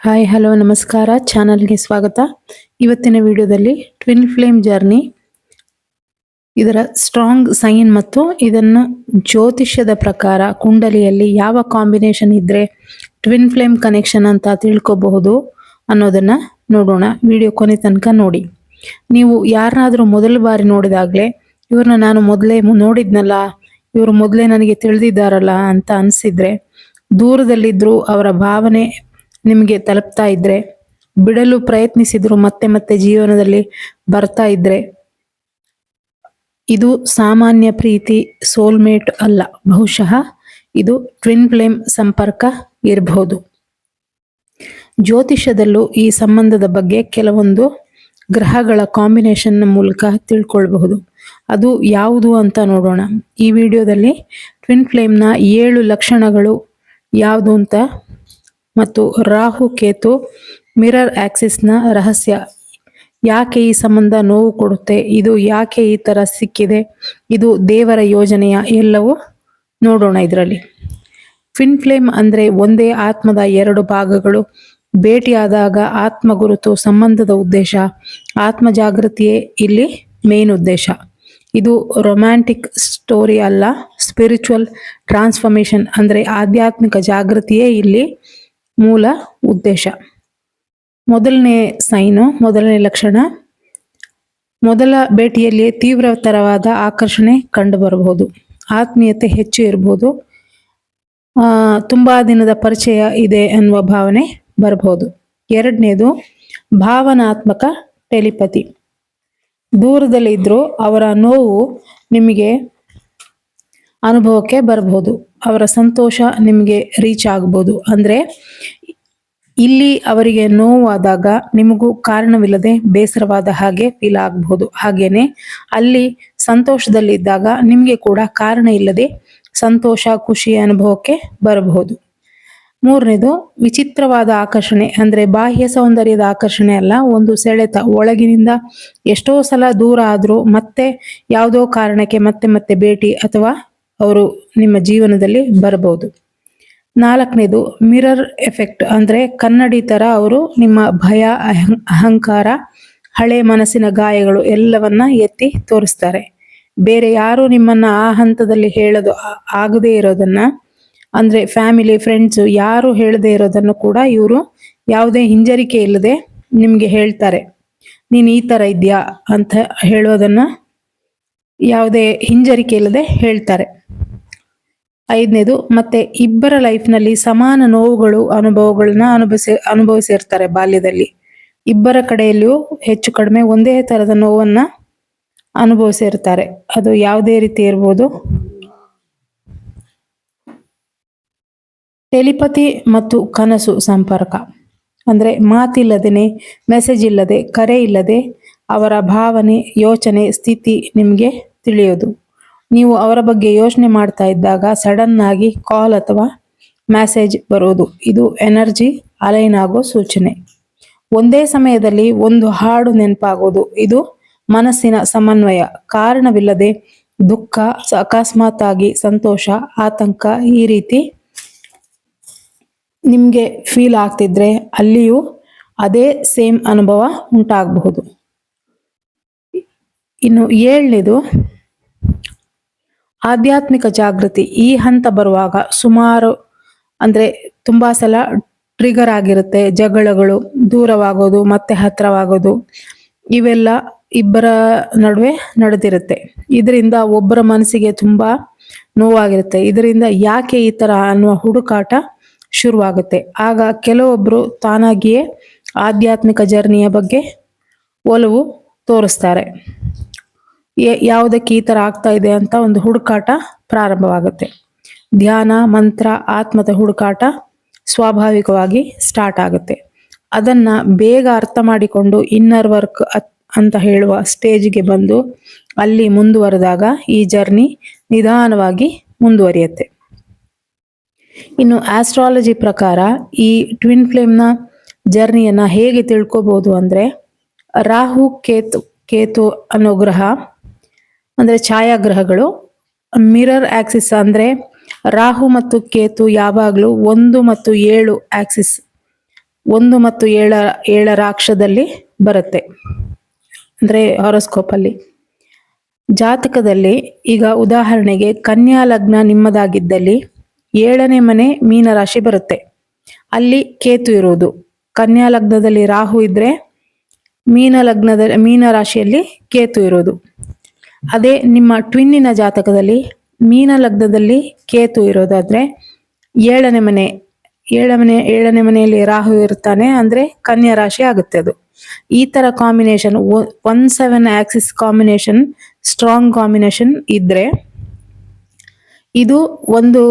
Hi, hello, ನಮಸ್ಕಾರ. ಚಾನಲ್ಗೆ ಸ್ವಾಗತ. ಇವತ್ತಿನ ವಿಡಿಯೋದಲ್ಲಿ ಟ್ವಿನ್ ಫ್ಲೇಮ್ ಜರ್ನಿ ಇದರ ಸ್ಟ್ರಾಂಗ್ ಸೈನ್ ಮತ್ತು ಇದನ್ನು ಜ್ಯೋತಿಷ್ಯದ ಪ್ರಕಾರ ಕುಂಡಲಿಯಲ್ಲಿ ಯಾವ ಕಾಂಬಿನೇಷನ್ ಇದ್ದರೆ ಟ್ವಿನ್ ಫ್ಲೇಮ್ ಕನೆಕ್ಷನ್ ಅಂತ ತಿಳ್ಕೋಬಹುದು ಅನ್ನೋದನ್ನ ನೋಡೋಣ. ವಿಡಿಯೋ ಕೊನೆ ತನಕ ನೋಡಿ. ನೀವು ಯಾರನ್ನಾದರೂ ಮೊದಲ ಬಾರಿ ನೋಡಿದಾಗಲೇ ಇವ್ರನ್ನ ನಾನು ಮೊದಲೇ ನೋಡಿದ್ನಲ್ಲ, ಇವರು ಮೊದಲೇ ನನಗೆ ತಿಳಿದಿದ್ದಾರಲ್ಲ ಅಂತ ಅನ್ಸಿದ್ರೆ ದೂರದಲ್ಲಿದ್ದರೂ ಅವರ ಭಾವನೆ ನಿಮಗೆ ತಲುಪ್ತಾ ಇದ್ರೆ, ಬಿಡಲು ಪ್ರಯತ್ನಿಸಿದ್ರು ಮತ್ತೆ ಮತ್ತೆ ಜೀವನದಲ್ಲಿ ಬರ್ತಾ ಇದ್ರೆ, ಇದು ಸಾಮಾನ್ಯ ಪ್ರೀತಿ ಸೋಲ್ಮೇಟ್ ಅಲ್ಲ. ಬಹುಶಃ ಇದು ಟ್ವಿನ್ ಫ್ಲೇಮ್ ಸಂಪರ್ಕ ಇರಬಹುದು ಜ್ಯೋತಿಷ್ಯದಲ್ಲೂ ಈ ಸಂಬಂಧದ ಬಗ್ಗೆ ಕೆಲವೊಂದು ಗ್ರಹಗಳ ಕಾಂಬಿನೇಷನ್ ಮೂಲಕ ತಿಳ್ಕೊಳ್ಬಹುದು. ಅದು ಯಾವುದು ಅಂತ ನೋಡೋಣ. ಈ ವಿಡಿಯೋದಲ್ಲಿ ಟ್ವಿನ್ ಫ್ಲೇಮ್ನ ಏಳು ಲಕ್ಷಣಗಳು ಯಾವುದು ಅಂತ ಮತ್ತು ರಾಹು ಕೇತು ಮಿರರ್ ಆಕ್ಸಿಸ್ನ ರಹಸ್ಯ. ಯಾಕೆ ಈ ಸಂಬಂಧ ನೋವು ಕೊಡುತ್ತೆ? ಇದು ಯಾಕೆ ಈ ಥರ ಸಿಕ್ಕಿದೆ? ಇದು ದೇವರ ಯೋಜನೆಯ ಎಲ್ಲವೂ? ನೋಡೋಣ ಇದರಲ್ಲಿ. ಫಿನ್ ಫ್ಲೇಮ್ ಅಂದರೆ ಒಂದೇ ಆತ್ಮದ ಎರಡು ಭಾಗಗಳು. ಭೇಟಿಯಾದಾಗ ಆತ್ಮ ಗುರುತು ಸಂಬಂಧದ ಉದ್ದೇಶ. ಆತ್ಮ ಜಾಗೃತಿಯೇ ಇಲ್ಲಿ ಮೇನ್ ಉದ್ದೇಶ. ಇದು ರೊಮ್ಯಾಂಟಿಕ್ ಸ್ಟೋರಿ ಅಲ್ಲ, ಸ್ಪಿರಿಚುವಲ್ ಟ್ರಾನ್ಸ್ಫಾರ್ಮೇಶನ್ ಅಂದರೆ ಆಧ್ಯಾತ್ಮಿಕ ಜಾಗೃತಿಯೇ ಇಲ್ಲಿ ಮೂಲ ಉದ್ದೇಶ. ಮೊದಲನೇ ಸೈನು, ಮೊದಲನೇ ಲಕ್ಷಣ. ಮೊದಲ ಭೇಟಿಯಲ್ಲಿ ತೀವ್ರತರವಾದ ಆಕರ್ಷಣೆ ಕಂಡುಬರಬಹುದು. ಆತ್ಮೀಯತೆ ಹೆಚ್ಚು ಇರಬಹುದು. ತುಂಬಾ ದಿನದ ಪರಿಚಯ ಇದೆ ಅನ್ನುವ ಭಾವನೆ ಬರಬಹುದು. ಎರಡನೇದು, ಭಾವನಾತ್ಮಕ ಟೆಲಿಪತಿ. ದೂರದಲ್ಲಿ ಇದ್ರೂ ಅವರ ನೋವು ನಿಮಗೆ ಅನುಭವಕ್ಕೆ ಬರಬಹುದು ಅವರ ಸಂತೋಷ ನಿಮಗೆ ರೀಚ್ ಆಗ್ಬೋದು. ಅಂದ್ರೆ ಇಲ್ಲಿ ಅವರಿಗೆ ನೋವಾದಾಗ ನಿಮಗೂ ಕಾರಣವಿಲ್ಲದೆ ಬೇಸರವಾದ ಹಾಗೆ ಫೀಲ್ ಆಗಬಹುದು ಹಾಗೇನೆ ಅಲ್ಲಿ ಸಂತೋಷದಲ್ಲಿದ್ದಾಗ ನಿಮಗೆ ಕೂಡ ಕಾರಣ ಇಲ್ಲದೆ ಸಂತೋಷ, ಖುಷಿ ಅನುಭವಕ್ಕೆ ಬರಬಹುದು. ಮೂರನೇದು, ವಿಚಿತ್ರವಾದ ಆಕರ್ಷಣೆ. ಅಂದ್ರೆ ಬಾಹ್ಯ ಸೌಂದರ್ಯದ ಆಕರ್ಷಣೆ ಅಲ್ಲ, ಒಂದು ಸೆಳೆತ. ಒಳಗಿನಿಂದ ಎಷ್ಟೋ ಸಲ ದೂರ ಆದರೂ ಮತ್ತೆ ಯಾವುದೋ ಕಾರಣಕ್ಕೆ ಮತ್ತೆ ಮತ್ತೆ ಭೇಟಿ ಅಥವಾ ಅವರು ನಿಮ್ಮ ಜೀವನದಲ್ಲಿ ಬರಬಹುದು. ನಾಲ್ಕನೇದು, ಮಿರರ್ ಎಫೆಕ್ಟ್ ಅಂದ್ರೆ ಕನ್ನಡಿ ತರ ಅವರು ನಿಮ್ಮ ಭಯ, ಅಹಂ- ಅಹಂಕಾರ, ಹಳೆ ಮನಸ್ಸಿನ ಗಾಯಗಳು ಎಲ್ಲವನ್ನ ಎತ್ತಿ ತೋರಿಸ್ತಾರೆ. ಬೇರೆ ಯಾರು ನಿಮ್ಮನ್ನ ಆ ಹಂತದಲ್ಲಿ ಹೇಳೋದು ಆಗದೇ ಇರೋದನ್ನ, ಅಂದ್ರೆ ಫ್ಯಾಮಿಲಿ, ಫ್ರೆಂಡ್ಸ್ ಯಾರು ಹೇಳದೇ ಇರೋದನ್ನು ಕೂಡ ಇವರು ಯಾವುದೇ ಹಿಂಜರಿಕೆ ಇಲ್ಲದೆ ನಿಮಗೆ ಹೇಳ್ತಾರೆ. ನೀನು ಈ ತರ ಇದೆಯಾ ಅಂತ ಹೇಳೋದನ್ನ ಯಾವುದೇ ಹಿಂಜರಿಕೆ ಇಲ್ಲದೆ ಹೇಳ್ತಾರೆ. ಐದನೇದು, ಮತ್ತೆ ಇಬ್ಬರ ಲೈಫ್ನಲ್ಲಿ ಸಮಾನ ನೋವುಗಳು ಅನುಭವಗಳನ್ನ ಅನುಭವಿಸಿ, ಅನುಭವಿಸಿರ್ತಾರೆ ಬಾಲ್ಯದಲ್ಲಿ. ಇಬ್ಬರ ಕಡೆಯಲ್ಲಿಯೂ ಹೆಚ್ಚು ಕಡಿಮೆ ಒಂದೇ ತರದ ನೋವನ್ನ ಅನುಭವಿಸಿರ್ತಾರೆ. ಅದು ಯಾವುದೇ ರೀತಿ ಇರ್ಬೋದು. ಟೆಲಿಪತಿ ಮತ್ತು ಕನಸು ಸಂಪರ್ಕ. ಅಂದ್ರೆ ಮಾತಿಲ್ಲದೇನೆ, ಮೆಸೇಜ್ ಇಲ್ಲದೆ, ಕರೆ ಇಲ್ಲದೆ ಅವರ ಭಾವನೆ, ಯೋಚನೆ, ಸ್ಥಿತಿ ನಿಮಗೆ ತಿಳಿಯೋದು. ನೀವು ಅವರ ಬಗ್ಗೆ ಯೋಚನೆ ಮಾಡ್ತಾ ಇದ್ದಾಗ ಸಡನ್ ಆಗಿ ಕಾಲ್ ಅಥವಾ ಮೆಸೇಜ್ ಬರೋದು. ಇದು ಎನರ್ಜಿ ಅಲೈನ್ ಆಗೋ ಸೂಚನೆ. ಒಂದೇ ಸಮಯದಲ್ಲಿ ಒಂದು ಹಾಡು ನೆನಪಾಗೋದು. ಇದು ಮನಸ್ಸಿನ ಸಮನ್ವಯ. ಕಾರಣವಿಲ್ಲದೆ ದುಃಖ ಅಕಸ್ಮಾತ್ ಆಗಿ ಸಂತೋಷ, ಆತಂಕ ಈ ರೀತಿ ನಿಮಗೆ ಫೀಲ್ ಆಗ್ತಿದ್ರೆ ಅಲ್ಲಿಯೂ ಅದೇ ಸೇಮ್ ಅನುಭವ ಉಂಟಾಗಬಹುದು. ಇನ್ನು ಏಳನೇದು ಆಧ್ಯಾತ್ಮಿಕ ಜಾಗೃತಿ ಈ ಹಂತ ಬರುವಾಗ ಸುಮಾರು ಅಂದ್ರೆ ತುಂಬಾ ಸಲ ಟ್ರಿಗರ್ ಆಗಿರುತ್ತೆ. ಜಗಳಗಳು ದೂರವಾಗೋದು, ಮತ್ತೆ ಹತ್ರವಾಗೋದು, ಇವೆಲ್ಲ ಇಬ್ಬರ ನಡುವೆ ನಡೆದಿರುತ್ತೆ. ಇದರಿಂದ ಒಬ್ಬರ ಮನಸ್ಸಿಗೆ ತುಂಬಾ ನೋವಾಗಿರುತ್ತೆ. ಇದರಿಂದ ಯಾಕೆ ಈ ತರ ಅನ್ನುವ ಹುಡುಕಾಟ ಶುರುವಾಗುತ್ತೆ. ಆಗ ಕೆಲವೊಬ್ರು ತಾನಾಗಿಯೇ ಆಧ್ಯಾತ್ಮಿಕ ಜರ್ನಿಯ ಬಗ್ಗೆ ಒಲವು ತೋರಿಸ್ತಾರೆ. ಯಾವುದಕ್ಕೆ ಈ ಥರ ಆಗ್ತಾ ಇದೆ ಅಂತ ಒಂದು ಹುಡುಕಾಟ ಪ್ರಾರಂಭವಾಗುತ್ತೆ. ಧ್ಯಾನ, ಮಂತ್ರ, ಆತ್ಮದ ಹುಡುಕಾಟ ಸ್ವಾಭಾವಿಕವಾಗಿ ಸ್ಟಾರ್ಟ್ ಆಗುತ್ತೆ. ಅದನ್ನ ಬೇಗ ಅರ್ಥ ಮಾಡಿಕೊಂಡು ಇನ್ನರ್ ವರ್ಕ್ ಅಂತ ಹೇಳುವ ಸ್ಟೇಜ್ಗೆ ಬಂದು ಅಲ್ಲಿ ಮುಂದುವರೆದಾಗ ಈ ಜರ್ನಿ ನಿಧಾನವಾಗಿ ಮುಂದುವರಿಯುತ್ತೆ. ಇನ್ನು ಆಸ್ಟ್ರಾಲಜಿ ಪ್ರಕಾರ ಈ ಟ್ವಿನ್ ಫ್ಲೇಮ್ನ ಜರ್ನಿಯನ್ನು ಹೇಗೆ ತಿಳ್ಕೋಬಹುದು ಅಂದ್ರೆ ರಾಹು, ಕೇತು ಕೇತು ಅನ್ನೋ ಗ್ರಹ ಅಂದ್ರೆ ಛಾಯಾಗ್ರಹಗಳು, ಮಿರರ್ ಆಕ್ಸಿಸ್ ಅಂದ್ರೆ ರಾಹು ಮತ್ತು ಕೇತು ಯಾವಾಗಲೂ ಒಂದು ಮತ್ತು ಏಳು ಆಕ್ಸಿಸ್, ಒಂದು ಮತ್ತು ಏಳ ಏಳರ ಅಕ್ಷದಲ್ಲಿ ಬರುತ್ತೆ. ಅಂದರೆ ಹಾರೋಸ್ಕೋಪಲ್ಲಿ ಜಾತಕದಲ್ಲಿ ಈಗ ಉದಾಹರಣೆಗೆ ಕನ್ಯಾ ಲಗ್ನ ನಿಮ್ಮದಾಗಿದ್ದಲ್ಲಿ ಏಳನೇ ಮನೆ ಮೀನರಾಶಿ ಬರುತ್ತೆ. ಅಲ್ಲಿ ಕೇತು ಇರುವುದು. ಕನ್ಯಾ ಲಗ್ನದಲ್ಲಿ ರಾಹು ಇದ್ರೆ ಮೀನ ಲಗ್ನದ, ಮೀನ ರಾಶಿಯಲ್ಲಿ ಕೇತು ಇರೋದು ಅದೇ ನಿಮ್ಮ ಟ್ವಿನ್ನಿನ ಜಾತಕದಲ್ಲಿ ಮೀನ ಲಗ್ನದಲ್ಲಿ ಕೇತು ಇರೋದಾದ್ರೆ ಏಳನೇ ಮನೆ, ಏಳನೇ ಏಳನೇ ಮನೆಯಲ್ಲಿ ರಾಹು ಇರ್ತಾನೆ ಅಂದ್ರೆ ಕನ್ಯಾ ರಾಶಿ ಆಗುತ್ತೆ ಅದು. ಈ ತರ combination one seven axis combination strong combination ಇದ್ರೆ ಇದು ಒಂದು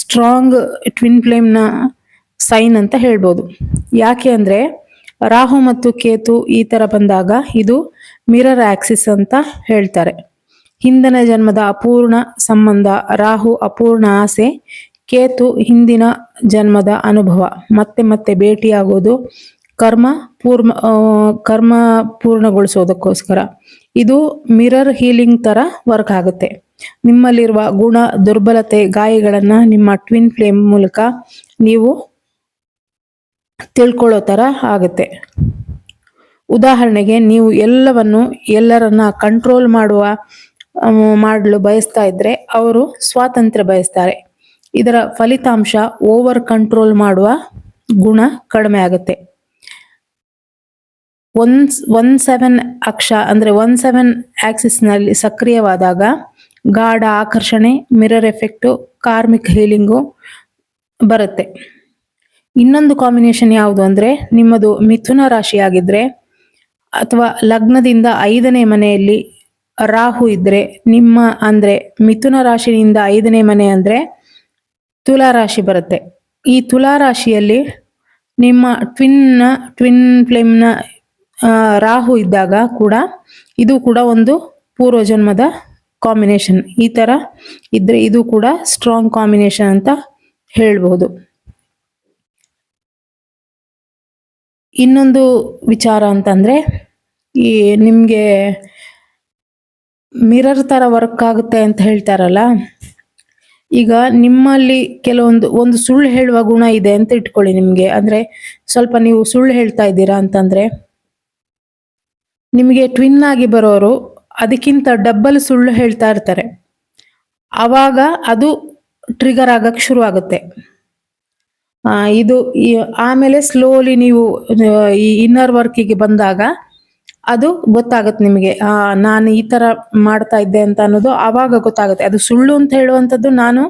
ಸ್ಟ್ರಾಂಗ್ ಟ್ವಿನ್ ಫ್ಲೇಮ್ನ ಸೈನ್ ಅಂತ ಹೇಳ್ಬೋದು. ಯಾಕೆ ಅಂದ್ರೆ ರಾಹು ಮತ್ತು ಕೇತು ಈ ತರ ಬಂದಾಗ ಇದು ಮಿರರ್ ಆಕ್ಸಿಸ್ ಅಂತ ಹೇಳ್ತಾರೆ. ಹಿಂದಿನ ಜನ್ಮದ ಅಪೂರ್ಣ ಸಂಬಂಧ, ರಾಹು ಅಪೂರ್ಣ ಆಸೆ, ಕೇತು ಹಿಂದಿನ ಜನ್ಮದ ಅನುಭವ. ಮತ್ತೆ ಮತ್ತೆ ಭೇಟಿಯಾಗೋದು ಕರ್ಮ ಪೂರ್ಣ ಕರ್ಮ ಪೂರ್ಣಗೊಳಿಸೋದಕ್ಕೋಸ್ಕರ. ಇದು ಮಿರರ್ ಹೀಲಿಂಗ್ ತರ ವರ್ಕ್ ಆಗುತ್ತೆ. ನಿಮ್ಮಲ್ಲಿರುವ ಗುಣ, ದುರ್ಬಲತೆ, ಗಾಯಗಳನ್ನ ನಿಮ್ಮ ಟ್ವಿನ್ ಫ್ಲೇಮ್ ಮೂಲಕ ನೀವು ತಿಳ್ಕೊಳ್ಳೋ ತರ ಆಗುತ್ತೆ. ಉದಾಹರಣೆಗೆ ನೀವು ಎಲ್ಲವನ್ನು ಎಲ್ಲರನ್ನ ಕಂಟ್ರೋಲ್ ಮಾಡುವ ಮಾಡಲು ಬಯಸ್ತಾ ಇದ್ರೆ ಅವರು ಸ್ವಾತಂತ್ರ್ಯ ಬಯಸ್ತಾರೆ. ಇದರ ಫಲಿತಾಂಶ ಓವರ್ ಕಂಟ್ರೋಲ್ ಮಾಡುವ ಗುಣ ಕಡಿಮೆ ಆಗುತ್ತೆ. ಒನ್ ಒನ್ ಸೆವೆನ್ ಅಕ್ಷ ಅಂದ್ರೆ ಒನ್ ಸೆವೆನ್ ಆಕ್ಸಿಸ್ನಲ್ಲಿ ಸಕ್ರಿಯವಾದಾಗ ಗಾಢ ಆಕರ್ಷಣೆ ಮಿರರ್ ಎಫೆಕ್ಟು ಕಾರ್ಮಿಕ್ ಹೀಲಿಂಗು ಬರುತ್ತೆ. ಇನ್ನೊಂದು ಕಾಂಬಿನೇಷನ್ ಯಾವುದು ಅಂದ್ರೆ ನಿಮ್ಮದು ಮಿಥುನ ರಾಶಿಯಾಗಿದ್ರೆ ಅಥವಾ ಲಗ್ನದಿಂದ ಐದನೇ ಮನೆಯಲ್ಲಿ ರಾಹು ಇದ್ರೆ ನಿಮ್ಮ ಅಂದ್ರೆ ಮಿಥುನ ರಾಶಿಯಿಂದ ಐದನೇ ಮನೆ ಅಂದ್ರೆ ತುಲಾ ರಾಶಿ ಬರುತ್ತೆ. ಈ ತುಲಾ ರಾಶಿಯಲ್ಲಿ ನಿಮ್ಮ ಟ್ವಿನ್ನ ಟ್ವಿನ್ ಫ್ಲೇಮ್ನ ರಾಹು ಇದ್ದಾಗ ಕೂಡ ಇದು ಕೂಡ ಒಂದು ಪೂರ್ವ ಜನ್ಮದ ಕಾಂಬಿನೇಷನ್ ಈ ತರ ಇದ್ರೆ ಇದು ಕೂಡ ಸ್ಟ್ರಾಂಗ್ ಕಾಂಬಿನೇಷನ್ ಅಂತ ಹೇಳ್ಬಹುದು ಇನ್ನೊಂದು ವಿಚಾರ ಅಂತಂದ್ರೆ ಈ ನಿಮಗೆ ಮಿರರ್ ತರ ವರ್ಕ್ ಆಗುತ್ತೆ ಅಂತ ಹೇಳ್ತಾರಲ್ಲ, ಈಗ ನಿಮ್ಮಲ್ಲಿ ಕೆಲವೊಂದು, ಒಂದು ಸುಳ್ಳು ಹೇಳುವ ಗುಣ ಇದೆ ಅಂತ ಇಟ್ಕೊಳ್ಳಿ ನಿಮಗೆ. ಅಂದ್ರೆ ಸ್ವಲ್ಪ ನೀವು ಸುಳ್ಳು ಹೇಳ್ತಾ ಇದ್ದೀರಾ ಅಂತಂದ್ರೆ, ನಿಮಗೆ ಟ್ವಿನ್ ಆಗಿ ಬರೋರು ಅದಕ್ಕಿಂತ ಡಬ್ಬಲ್ ಸುಳ್ಳು ಹೇಳ್ತಾ ಇರ್ತಾರೆ. ಆವಾಗ ಅದು ಟ್ರಿಗರ್ ಆಗಕ್ ಶುರು ಆಗುತ್ತೆ ಇದು ಆಮೇಲೆ ಸ್ಲೋಲಿ ನೀವು ಈ ಇನ್ನರ್ ವರ್ಕಿಗೆ ಬಂದಾಗ ಅದು ಗೊತ್ತಾಗುತ್ತೆ ನಿಮಗೆ. ಆ, ನಾನು ಈ ತರ ಮಾಡ್ತಾ ಇದ್ದೆ ಅಂತ ಅನ್ನೋದು ಆವಾಗ ಗೊತ್ತಾಗುತ್ತೆ. ಅದು ಸುಳ್ಳು ಅಂತ ಹೇಳುವಂಥದ್ದು ನಾನು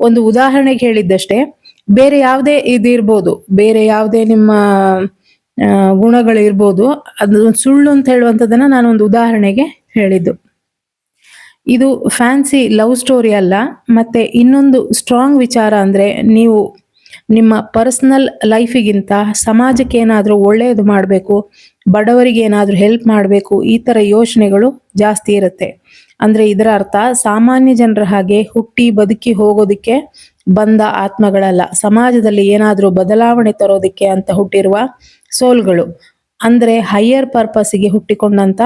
ಒಂದು ಉದಾಹರಣೆಗೆ ಹೇಳಿದ್ದಷ್ಟೇ. ಬೇರೆ ಯಾವುದೇ ಇದು ಇರ್ಬೋದು ಬೇರೆ ಯಾವುದೇ ನಿಮ್ಮ ಗುಣಗಳು ಇರ್ಬೋದು ಅದು ಸುಳ್ಳು ಅಂತ ಹೇಳುವಂಥದ್ದನ್ನ ನಾನು ಒಂದು ಉದಾಹರಣೆಗೆ ಹೇಳಿದ್ದು. ಇದು ಫ್ಯಾನ್ಸಿ ಲವ್ ಸ್ಟೋರಿ ಅಲ್ಲ, ಮತ್ತೆ ಇನ್ನೊಂದು ಸ್ಟ್ರಾಂಗ್ ವಿಚಾರ ಅಂದ್ರೆ ನೀವು ನಿಮ್ಮ ಪರ್ಸನಲ್ ಲೈಫಿಗಿಂತ ಸಮಾಜಕ್ಕೆ ಏನಾದರೂ ಒಳ್ಳೆಯದು ಮಾಡಬೇಕು ಬಡವರಿಗೆ ಏನಾದರೂ ಹೆಲ್ಪ್ ಮಾಡಬೇಕು, ಈ ತರ ಯೋಚನೆಗಳು ಜಾಸ್ತಿ ಇರುತ್ತೆ. ಅಂದ್ರೆ ಇದರ ಅರ್ಥ, ಸಾಮಾನ್ಯ ಜನರ ಹಾಗೆ ಹುಟ್ಟಿ ಬದುಕಿ ಹೋಗೋದಕ್ಕೆ ಬಂದ ಆತ್ಮಗಳಲ್ಲ. ಸಮಾಜದಲ್ಲಿ ಏನಾದರೂ ಬದಲಾವಣೆ ತರೋದಕ್ಕೆ ಅಂತ ಹುಟ್ಟಿರುವ ಸೋಲ್ಗಳು. ಅಂದ್ರೆ ಹೈಯರ್ ಪರ್ಪಸ್ಗೆ ಹುಟ್ಟಿಕೊಂಡಂತ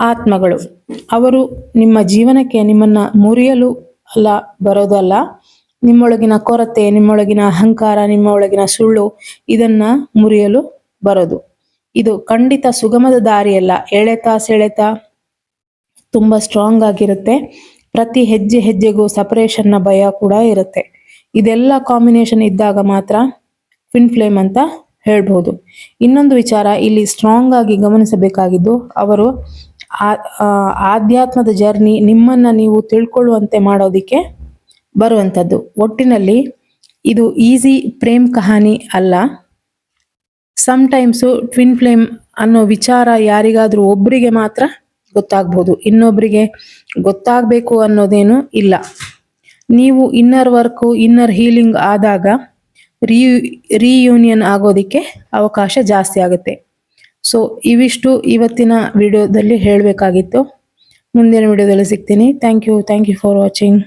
ಆತ್ಮಗಳು. ಅವರು ನಿಮ್ಮ ಜೀವನಕ್ಕೆ ನಿಮ್ಮನ್ನ ಮುರಿಯಲು ಅಲ್ಲ, ಬರೋದಲ್ಲ. ನಿಮ್ಮೊಳಗಿನ ಕೊರತೆ, ನಿಮ್ಮೊಳಗಿನ ಅಹಂಕಾರ, ನಿಮ್ಮೊಳಗಿನ ಸುಳ್ಳು ಇದನ್ನ ಮುರಿಯಲು ಬರೋದು. ಇದು ಖಂಡಿತ ಸುಗಮದ ದಾರಿಯಲ್ಲ. ಎಳೆತ ಸೆಳೆತ ತುಂಬಾ ಸ್ಟ್ರಾಂಗ್ ಆಗಿರುತ್ತೆ. ಪ್ರತಿ ಹೆಜ್ಜೆ ಹೆಜ್ಜೆಗೂ ಸಪರೇಷನ್ನ ಭಯ ಕೂಡ ಇರುತ್ತೆ. ಇದೆಲ್ಲ ಕಾಂಬಿನೇಷನ್ ಇದ್ದಾಗ ಮಾತ್ರ ಫಿನ್ ಫ್ಲೇಮ್ ಅಂತ ಹೇಳ್ಬಹುದು ಇನ್ನೊಂದು ವಿಚಾರ ಇಲ್ಲಿ ಸ್ಟ್ರಾಂಗ್ ಆಗಿ ಗಮನಿಸಬೇಕಾಗಿದ್ದು, ಅವರು ಆಧ್ಯಾತ್ಮದ ಜರ್ನಿ ನಿಮ್ಮನ್ನ ನೀವು ತಿಳ್ಕೊಳ್ಳುವಂತೆ ಮಾಡೋದಿಕ್ಕೆ ಬರುವಂಥದ್ದು. ಒಟ್ಟಿನಲ್ಲಿ ಇದು ಈಸಿ ಪ್ರೇಮ್ ಕಹಾನಿ ಅಲ್ಲ. ಟೈಮ್ಸು ಟ್ವಿನ್ ಫ್ಲೇಮ್ ಅನ್ನೋ ವಿಚಾರ ಯಾರಿಗಾದರೂ ಒಬ್ಬರಿಗೆ ಮಾತ್ರ ಗೊತ್ತಾಗ್ಬೋದು. ಇನ್ನೊಬ್ಬರಿಗೆ ಗೊತ್ತಾಗಬೇಕು ಅನ್ನೋದೇನು ಇಲ್ಲ. ನೀವು ಇನ್ನರ್ ವರ್ಕು ಇನ್ನರ್ ಹೀಲಿಂಗ್ ಆದಾಗ ರೀ ರೀಯೂನಿಯನ್ ಆಗೋದಕ್ಕೆ ಅವಕಾಶ ಜಾಸ್ತಿ ಆಗುತ್ತೆ. ಸೊ ಇವಿಷ್ಟು ಇವತ್ತಿನ ವಿಡಿಯೋದಲ್ಲಿ ಹೇಳಬೇಕಾಗಿತ್ತು. ಮುಂದಿನ ವಿಡಿಯೋದಲ್ಲಿ ಸಿಗ್ತೀನಿ. Thank you thank you for watching